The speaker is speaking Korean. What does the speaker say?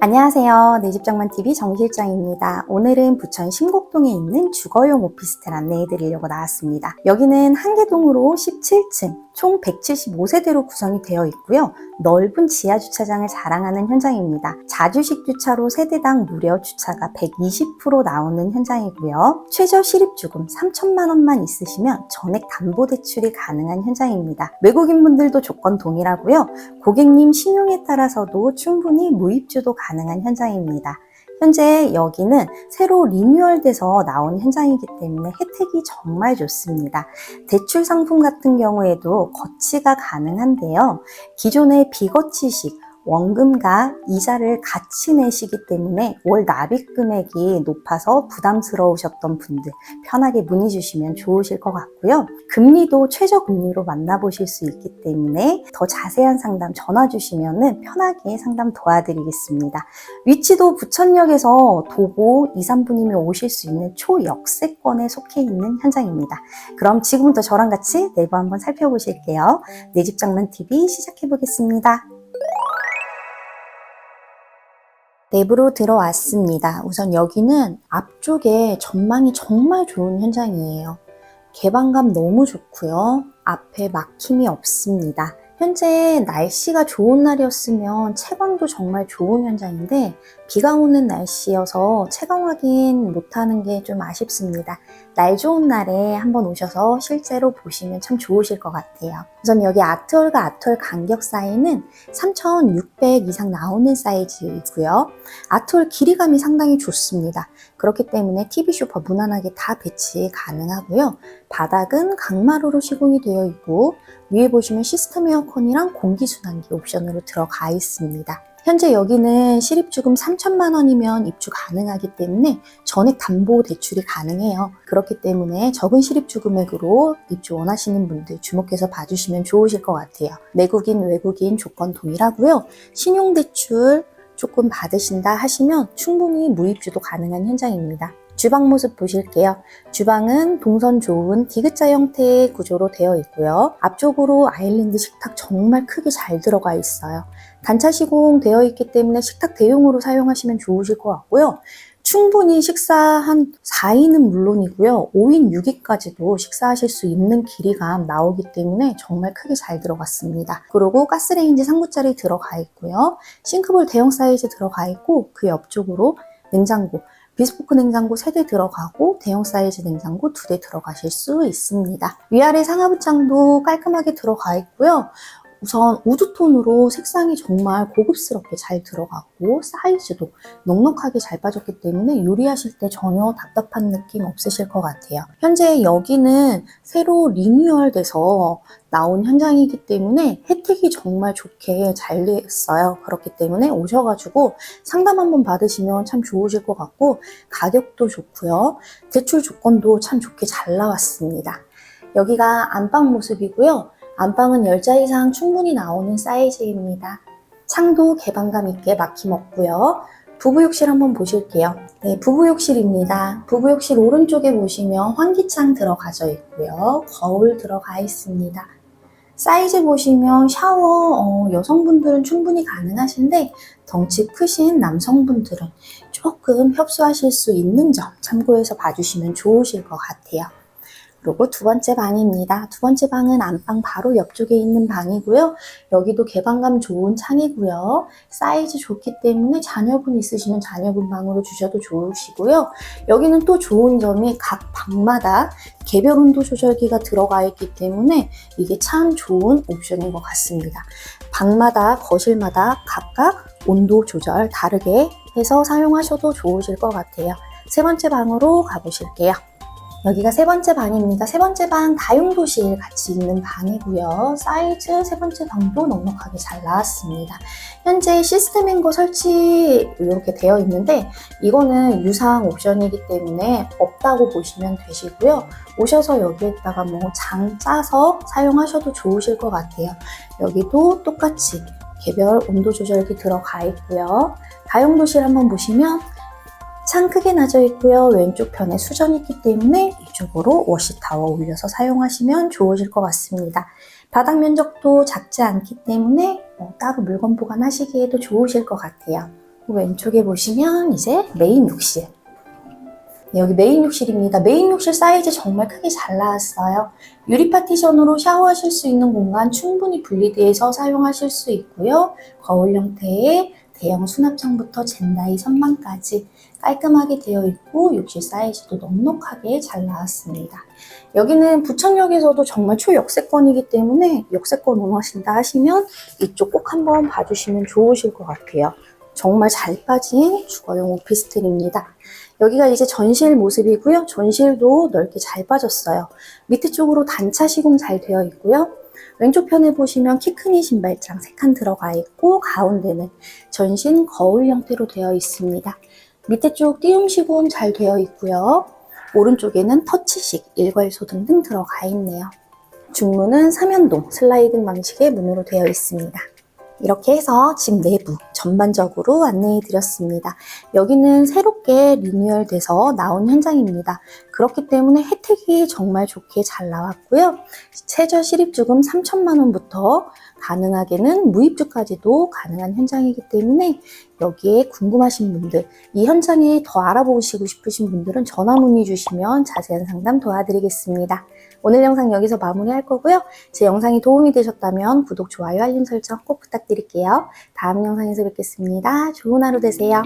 안녕하세요. 내 집 장만TV 정실장입니다. 오늘은 부천 심곡동에 있는 주거용 오피스텔 안내해 드리려고 나왔습니다. 여기는 한개동으로 17층, 총 175세대로 구성이 되어 있고요. 넓은 지하 주차장을 자랑하는 현장입니다. 자주식 주차로 세대당 무려 주차가 120% 나오는 현장이고요. 최저 실입주금 3천만 원만 있으시면 전액 담보 대출이 가능한 현장입니다. 외국인 분들도 조건 동일하고요. 고객님 신용에 따라서도 충분히 무입주도 가능한 현장입니다. 현재 여기는 새로 리뉴얼돼서 나온 현장이기 때문에 혜택이 정말 좋습니다. 대출 상품 같은 경우에도 거치가 가능한데요. 기존의 비거치식 원금과 이자를 같이 내시기 때문에 월 납입 금액이 높아서 부담스러우셨던 분들 편하게 문의 주시면 좋으실 것 같고요. 금리도 최저 금리로 만나보실 수 있기 때문에 더 자세한 상담 전화 주시면 편하게 상담 도와드리겠습니다. 위치도 부천역에서 도보 2, 3분이면 오실 수 있는 초역세권에 속해 있는 현장입니다. 그럼 지금부터 저랑 같이 내부 한번 살펴보실게요. 내 집장만TV 시작해 보겠습니다. 내부로 들어왔습니다. 우선 여기는 앞쪽에 전망이 정말 좋은 현장이에요. 개방감 너무 좋고요. 앞에 막힘이 없습니다. 현재 날씨가 좋은 날이었으면 채광도 정말 좋은 현장인데 비가 오는 날씨여서 채광 확인 못하는 게 좀 아쉽습니다. 날 좋은 날에 한번 오셔서 실제로 보시면 참 좋으실 것 같아요. 우선 여기 아트홀과 아트홀 간격 사이는 3,600 이상 나오는 사이즈이고요. 아트홀 길이감이 상당히 좋습니다. 그렇기 때문에 TV 쇼파 무난하게 다 배치 가능하고요. 바닥은 강마루로 시공이 되어 있고 위에 보시면 시스템 에어컨이랑 공기순환기 옵션으로 들어가 있습니다. 현재 여기는 실입주금 3천만 원이면 입주 가능하기 때문에 전액 담보 대출이 가능해요. 그렇기 때문에 적은 실입주 금액으로 입주 원하시는 분들 주목해서 봐주시면 좋으실 것 같아요. 내국인, 외국인 조건 동일하고요. 신용대출 조금 받으신다 하시면 충분히 무입주도 가능한 현장입니다. 주방 모습 보실게요. 주방은 동선 좋은 디귿자 형태의 구조로 되어 있고요. 앞쪽으로 아일랜드 식탁 정말 크게 잘 들어가 있어요. 단차 시공 되어 있기 때문에 식탁 대용으로 사용하시면 좋으실 것 같고요. 충분히 식사 한 4인은 물론이고요. 5인, 6인까지도 식사하실 수 있는 길이감 나오기 때문에 정말 크게 잘 들어갔습니다. 그리고 가스레인지 3구짜리 들어가 있고요. 싱크볼 대형 사이즈 들어가 있고 그 옆쪽으로 냉장고 비스포크 냉장고 3대 들어가고 대형 사이즈 냉장고 2대 들어가실 수 있습니다. 위아래 상하부 창도 깔끔하게 들어가 있고요. 우선 우드톤으로 색상이 정말 고급스럽게 잘 들어가고 사이즈도 넉넉하게 잘 빠졌기 때문에 요리하실 때 전혀 답답한 느낌 없으실 것 같아요. 현재 여기는 새로 리뉴얼돼서 나온 현장이기 때문에 혜택이 정말 좋게 잘 됐어요. 그렇기 때문에 오셔가지고 상담 한번 받으시면 참 좋으실 것 같고 가격도 좋고요. 대출 조건도 참 좋게 잘 나왔습니다. 여기가 안방 모습이고요. 안방은 10자 이상 충분히 나오는 사이즈입니다. 창도 개방감 있게 막힘 없고요. 부부욕실 한번 보실게요. 네, 부부욕실입니다. 부부욕실 오른쪽에 보시면 환기창 들어가져 있고요. 거울 들어가 있습니다. 사이즈 보시면 샤워 어, 여성분들은 충분히 가능하신데 덩치 크신 남성분들은 조금 협소하실 수 있는 점 참고해서 봐주시면 좋으실 것 같아요. 그리고 두 번째 방입니다. 두 번째 방은 안방 바로 옆쪽에 있는 방이고요. 여기도 개방감 좋은 창이고요. 사이즈 좋기 때문에 자녀분 있으시면 자녀분 방으로 주셔도 좋으시고요. 여기는 또 좋은 점이 각 방마다 개별 온도 조절기가 들어가 있기 때문에 이게 참 좋은 옵션인 것 같습니다. 방마다 거실마다 각각 온도 조절 다르게 해서 사용하셔도 좋으실 것 같아요. 세 번째 방으로 가보실게요. 여기가 세 번째 방입니다. 세 번째 방 다용도실 같이 있는 방이고요. 사이즈 세 번째 방도 넉넉하게 잘 나왔습니다. 현재 시스템 앵거 설치 이렇게 되어 있는데 이거는 유상 옵션이기 때문에 없다고 보시면 되시고요. 오셔서 여기에다가 뭐 장 짜서 사용하셔도 좋으실 것 같아요. 여기도 똑같이 개별 온도 조절기 들어가 있고요. 다용도실 한번 보시면 창 크게 나져 있고요. 왼쪽 편에 수전이 있기 때문에 이쪽으로 워시 타워 올려서 사용하시면 좋으실 것 같습니다. 바닥 면적도 작지 않기 때문에 어, 따로 물건 보관하시기에도 좋으실 것 같아요. 왼쪽에 보시면 이제 메인 욕실. 네, 여기 메인 욕실입니다. 메인 욕실 사이즈 정말 크게 잘 나왔어요. 유리 파티션으로 샤워하실 수 있는 공간 충분히 분리돼서 사용하실 수 있고요. 거울 형태의 대형 수납장부터 젠다이 선반까지 깔끔하게 되어 있고 욕실 사이즈도 넉넉하게 잘 나왔습니다. 여기는 부천역에서도 정말 초역세권이기 때문에 역세권 원하신다 하시면 이쪽 꼭 한번 봐주시면 좋으실 것 같아요. 정말 잘 빠진 주거용 오피스텔입니다. 여기가 이제 전실 모습이고요. 전실도 넓게 잘 빠졌어요. 밑에 쪽으로 단차 시공 잘 되어 있고요. 왼쪽 편에 보시면 키 크니 신발장 3칸 들어가 있고 가운데는 전신 거울 형태로 되어 있습니다. 밑에 쪽 띄움 시공 잘 되어 있고요. 오른쪽에는 터치식 일괄소 등 등 들어가 있네요. 중문은 삼연동 슬라이딩 방식의 문으로 되어 있습니다. 이렇게 해서 집 내부 전반적으로 안내해 드렸습니다. 여기는 새롭게 리뉴얼돼서 나온 현장입니다. 그렇기 때문에 혜택이 정말 좋게 잘 나왔고요. 최저 실입주금 3천만 원부터 가능하게는 무입주까지도 가능한 현장이기 때문에 여기에 궁금하신 분들, 이 현장에 더 알아보시고 싶으신 분들은 전화 문의 주시면 자세한 상담 도와드리겠습니다. 오늘 영상 여기서 마무리할 거고요. 제 영상이 도움이 되셨다면 구독, 좋아요, 알림 설정 꼭 부탁드릴게요. 다음 영상에서 뵙겠습니다. 좋은 하루 되세요.